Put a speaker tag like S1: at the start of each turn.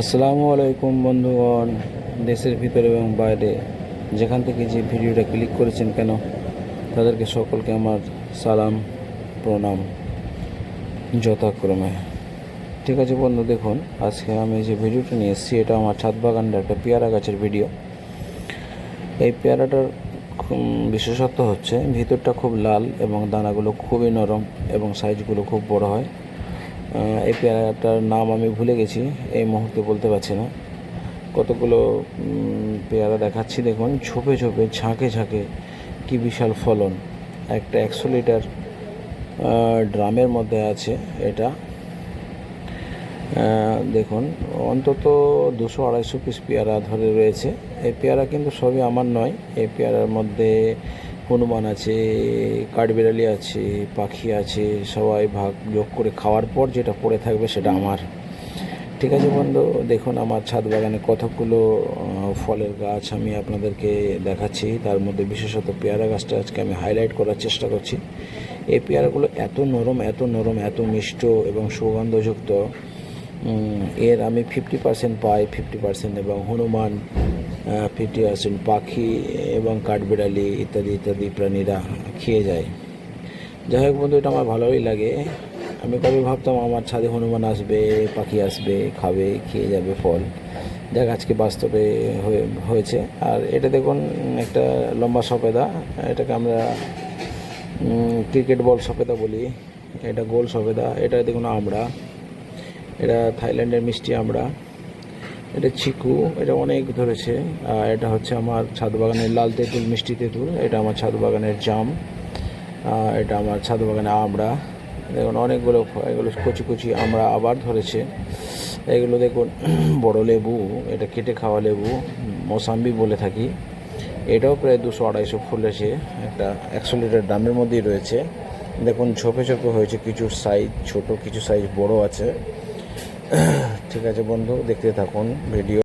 S1: আসসালামু আলাইকুম বন্ধুগণ, দেশের ভিতরে এবং বাইরে। যেখান থেকে যে ভিডিওটা ক্লিক করেছেন কেন, তাদেরকে সকলকে আমার সালাম, প্রণাম, যথাক্রমে। ঠিক আছে বন্ধু, দেখুন, আজকে আমি যে ভিডিওটা নিয়ে এসেছি, এটা আমার ছাদ বাগানের একটা পেয়ারা গাছের ভিডিও। এই পেয়ারাটার বিশেষত্ব হচ্ছে, ভিতরটা খুব লাল এবং দানাগুলো খুবই নরম এবং সাইজগুলো খুব বড় হয়। এই পেয়ারাটার নাম আমি ভুলে গেছি, এই মুহূর্তে বলতে পারছি না। কতগুলো পেয়ারা দেখাচ্ছি দেখুন, ঝোপে ঝোপে, ঝাঁকে ঝাঁকে, কি বিশাল ফলন। একটা একশো লিটার ড্রামের মধ্যে আছে এটা। দেখুন, অন্তত দুশো আড়াইশো পিস পেয়ারা ধরে রয়েছে। এই পেয়ারা কিন্তু সবই আমার নয়, এই পেয়ারার মধ্যে হনুমান আছে কাঠবিড়ালি আছে পাখি আছে সবাই ভাগ যোগ করে খাওয়ার পর যেটা পড়ে থাকবে সেটা আমার। ঠিক আছে বন্ধু দেখুন আমার ছাদ বাগানে কতগুলো ফলের গাছ আমি আপনাদেরকে দেখাচ্ছি। তার মধ্যে বিশেষত পেয়ারা গাছটা আজকে আমি হাইলাইট করার চেষ্টা করছি। এই পেয়ারাগুলো এত নরম এত নরম এত মিষ্ট এবং সুগন্ধযুক্ত। এর আমি ফিফটি পার্সেন্ট পাই ফিফটি পার্সেন্ট এবং হনুমান ফিফটি পার্সেন্ট পাখি এবং কাঠবিড়ালি ইত্যাদি ইত্যাদি প্রাণীরা খেয়ে যায়। যাই হোক বন্ধু, এটা আমার ভালোই লাগে। আমি কবে ভাবতাম আমার ছাদে হনুমান আসবে, পাখি আসবে, খাবে, খেয়ে যাবে ফল। দেখ আজকে বাস্তবে হয়ে, হয়েছে। আর এটা দেখুন, একটা লম্বা সপেদা। এটাকে আমরা ক্রিকেট বল সফেদা বলি। এটা গোল সফেদা এটা দেখুন আমরা। এটা থাইল্যান্ডের মিষ্টি আমরা, এটা চিকু, এটা অনেক ধরেছে এটা হচ্ছে আমার ছাদ বাগানের লাল তেঁতুল মিষ্টি তেঁতুল, এটা আমার ছাদ বাগানের জাম এটা আমার ছাদ বাগানে আমড়া দেখুন, অনেকগুলো এগুলো কচি কচি আমরা আবার ধরেছে। এগুলো দেখুন, বড় লেবু, এটা কেটে খাওয়া লেবু, মোসাম্বি বলে থাকি। এটাও প্রায় দুশো আড়াইশো ফুলেছে একটা একশো লিটার ড্রামের মধ্যেই রয়েছে। দেখুন ছোপে ছোপে হয়েছে কিছু সাইজ ছোট কিছু সাইজ বড় আছে। ঠিক আছে বন্ধু দেখতে থাকুন ভিডিও